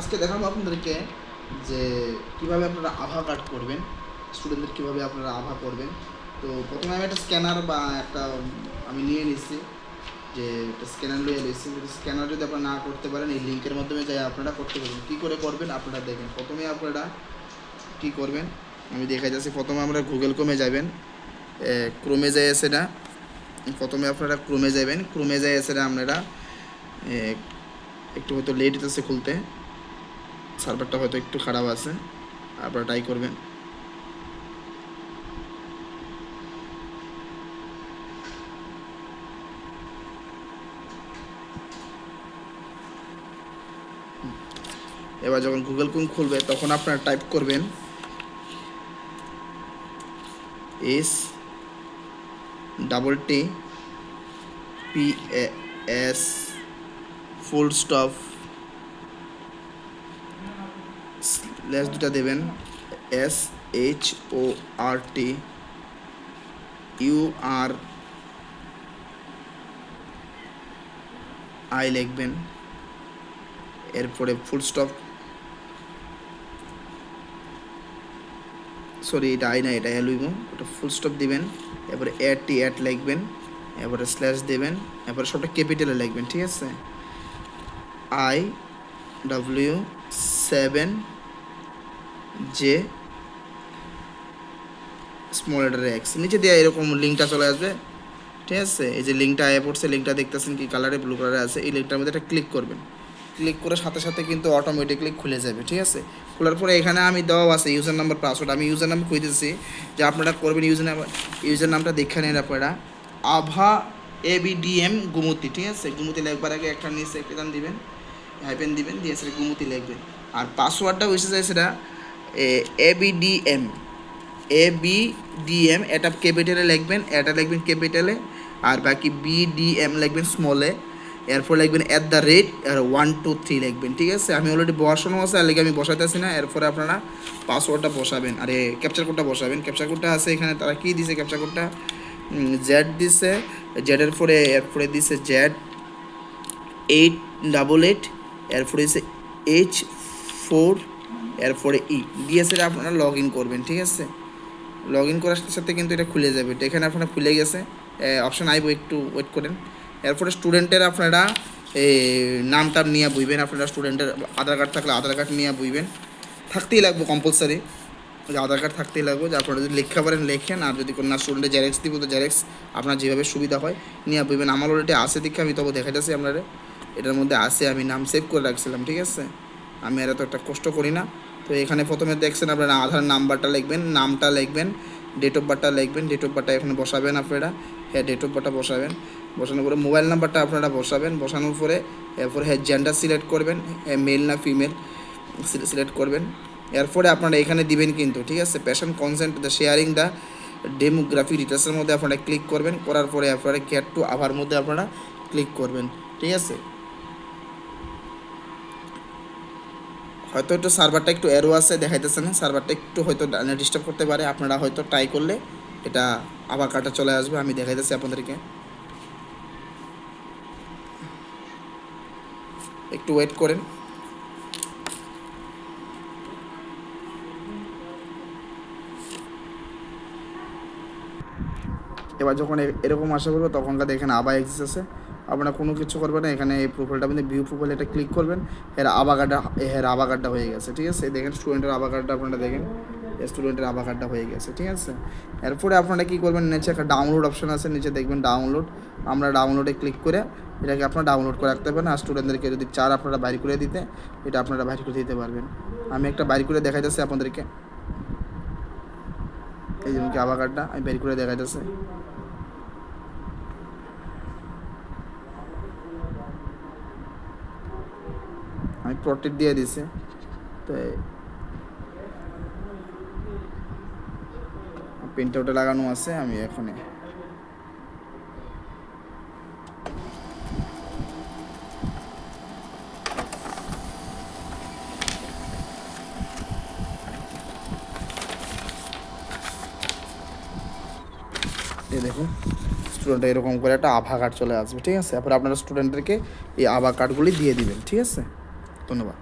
আজকে দেখাবো আপনাদেরকে যে কীভাবে আপনারা আভা কার্ড করবেন স্টুডেন্টদের কীভাবে আপনারা আভা করবেন। তো প্রথমে আমি একটা স্ক্যানার বা একটা আমি নিয়ে নিচ্ছি, যে একটা স্ক্যানার নিয়ে নিচ্ছি। স্ক্যানার যদি আপনারা না করতে পারেন, এই লিঙ্কের মাধ্যমে যাই আপনারা করতে পারবেন। কী করে করবেন আপনারা দেখেন। প্রথমে আপনারা কী করবেন, আমি দেখা যাচ্ছি। প্রথমে আমরা গুগল ক্রোমে যাবেন। ক্রোমে যায় সেটা প্রথমে আপনারা ক্রোমে যাবেন। ক্রোমে যায় সেটা আপনারা একটু হয়তো লেট হতেছে খুলতে। সার্ভারটা হয়তো একটু খারাপ আছে, আপনারা ট্রাই করবেন। এবার যখন গুগল ক্রোম খুলবে, তখন আপনারা টাইপ করবেন S double T P S full stop slash দুটা দেবেন। S H O R T U R I লিখবেন। এরপরে ফুল স্টপ। সরি, এটা আই না, এটা এলুইমো ওটা ফুল স্টপ দিবেন। এরপরে অ্যাড টি অ্যাড লিখবেন। এরপরে স্ল্যাশ দেবেন। এরপরে সবটা ক্যাপিটালে লিখবেন, ঠিক আছে? I W seven J small letter X নিচে দিয়ে এরকম লিঙ্কটা চলে আসবে। ঠিক আছে? এই যে লিঙ্কটা আয় পড়ছে লিঙ্কটা দেখতেছেন কি কালারে ব্লু কালারে আছে। এই লিঙ্কটার মধ্যে একটা ক্লিক করবেন। ক্লিক করে সাথে সাথে কিন্তু অটোমেটিকলি খুলে যাবে, ঠিক আছে? খোলার পরে এখানে আমি দেওয়া আছে ইউজার নাম্বার পাসওয়ার্ড আমি ইউজার নাম কইতেছি যে আপনারা করবেন ইউজার নাম্বার ইউজার নামটা দেখে নেন আপনারা। আভা A B D M Gumti, ঠিক আছে? গুমতি লেখবার আগে একটা নিচে একটা দিবেন হাইপেন দিবেন, দিয়ে সেটা গুমতি লিখবেন। আর পাসওয়ার্ডটা হয়েছে যায় সেটা A B D M A B D M এটা ক্যাপিটালে লিখবেন, এটা লিখবেন ক্যাপিটালে আর বাকি বি ডি এম লিখবেন স্মলে এরপর লিখবেন at the rate R one two three লিখবেন, ঠিক আছে? আমি অলরেডি বসানো আছে, আর লিখে আমি বসাতেছি না, এরপরে আপনারা পাসওয়ার্ডটা বসাবেন, আরে ক্যাপচার কোডটা বসাবেন ক্যাপচার কোডটা আছে এখানে, তারা কী দিছে ক্যাপচার কোডটা জেড দিছে জেডের পরে, এরপরে দিছে জেড এইট ডাবল এইট এরপরে দিছে এইচ ফোর এরপরে ই ডিএসএল আপনারা লগ ইন করবেন, ঠিক আছে? লগ ইন করার সাথে সাথে কিন্তু এটা খুলে যাবে। এখানে আপনারা খুলে গেছে অপশন আইব একটু ওয়েট করেন। এরপরে স্টুডেন্টের আপনারা এই নামটা নিয়ে বুঝবেন আপনারা স্টুডেন্টের আধার কার্ড থাকলে আধার কার্ড নিয়ে বুঝবেন থাকতেই লাগবে কম্পালসারি আধার কার্ড থাকতেই লাগবে, যে আপনারা যদি লেখা পারেন, লেখেন। আর যদি কোনো স্টুডেন্টের জেরেক্স দিব, তো জেরেক্স আপনার যেভাবে সুবিধা হয়, নিয়ে বুঝবেন আমার অলরেডি আছে দেখে আমি তবু দেখা যাচ্ছে আপনারা। এটার মধ্যে আছে, আমি নাম সেভ করে রাখছিলাম, ঠিক আছে? আমি এরা তো একটা কষ্ট করি না। তো এখানে প্রথমে দেখছেন আপনারা আধার নাম্বারটা লিখবেন, নামটা লিখবেন ডেট অফ বার্থটা লিখবেন ডেট অফ বার্থটা এখানে বসাবেন আপনারা। হ্যাঁ ডেট অফ বার্থটা বসাবেন। বসানোর পরে মোবাইল নাম্বারটা আপনারা বসাবেন। বসানোর পরে এরপরে হ্যাঁ জেন্ডার সিলেক্ট করবেন হ্যাঁ মেল না ফিমেল সিলেক্ট করবেন। এরপরে আপনারা এখানে দিবেন কিন্তু, ঠিক আছে? Patient consent the sharing the demography ডিটেলসের মধ্যে আপনারা ক্লিক করবেন। করার পরে আপনারা গেট টু আভার মধ্যে আপনারা ক্লিক করবেন, ঠিক আছে? হয়তো একটু সার্ভারটা একটু এরো আছে, দেখাইতেছে না। সার্ভারটা একটু হয়তো ডিস্টার্ব করতে পারে। আপনারা হয়তো ট্রাই করলে এটা আবার কাটা চলে আসবে। আমি দেখাইতেছি আপনাদেরকে। একটু ওয়েট করেন। এবার যখন এরকম আসা করবে, তখনকার এখানে আবার এক্সিস আছে। আপনারা কোনো কিছু করবেন না, এখানে এই প্রোফাইলটা আপনি ভিউ প্রোফাইল এটা ক্লিক করবেন, এর আবার কার্ডটা এর কার্ডটা হয়ে গেছে, ঠিক আছে? দেখেন স্টুডেন্টের আবার কার্ডটা আপনারা দেখেন স্টুডেন্টের আবার কার্ডটা হয়ে গেছে, ঠিক আছে? এরপরে আপনারা কী করবেন, নিচে একটা ডাউনলোড অপশন আছে, নিচে দেখবেন ডাউনলোড আমরা ডাউনলোডে ক্লিক করে এটাকে আপনারা ডাউনলোড করে রাখতে পারেন, আর স্টুডেন্টদেরকে যদি চার আপনারা বাইর করে দিতে, এটা আপনারা বাইর করে দিতে পারবেন। আমি একটা বাইর করে দেখা যাচ্ছে আপনাদেরকে। এই জন্য কি আবার কার্ডটা আমি বের করে দেখাইতেছে। আমি প্রটেক্ট দিয়ে দিছি। তো প্রিন্ট আউটে লাগানো আছে, আমি এখানে দেখুন স্টুডেন্ট এরকম করে একটা আভা কার্ড চলে আসবে, ঠিক আছে? তারপরে আপনারা স্টুডেন্টদেরকে এই আভা কার্ডগুলি দিয়ে দিবেন, ঠিক আছে? ধন্যবাদ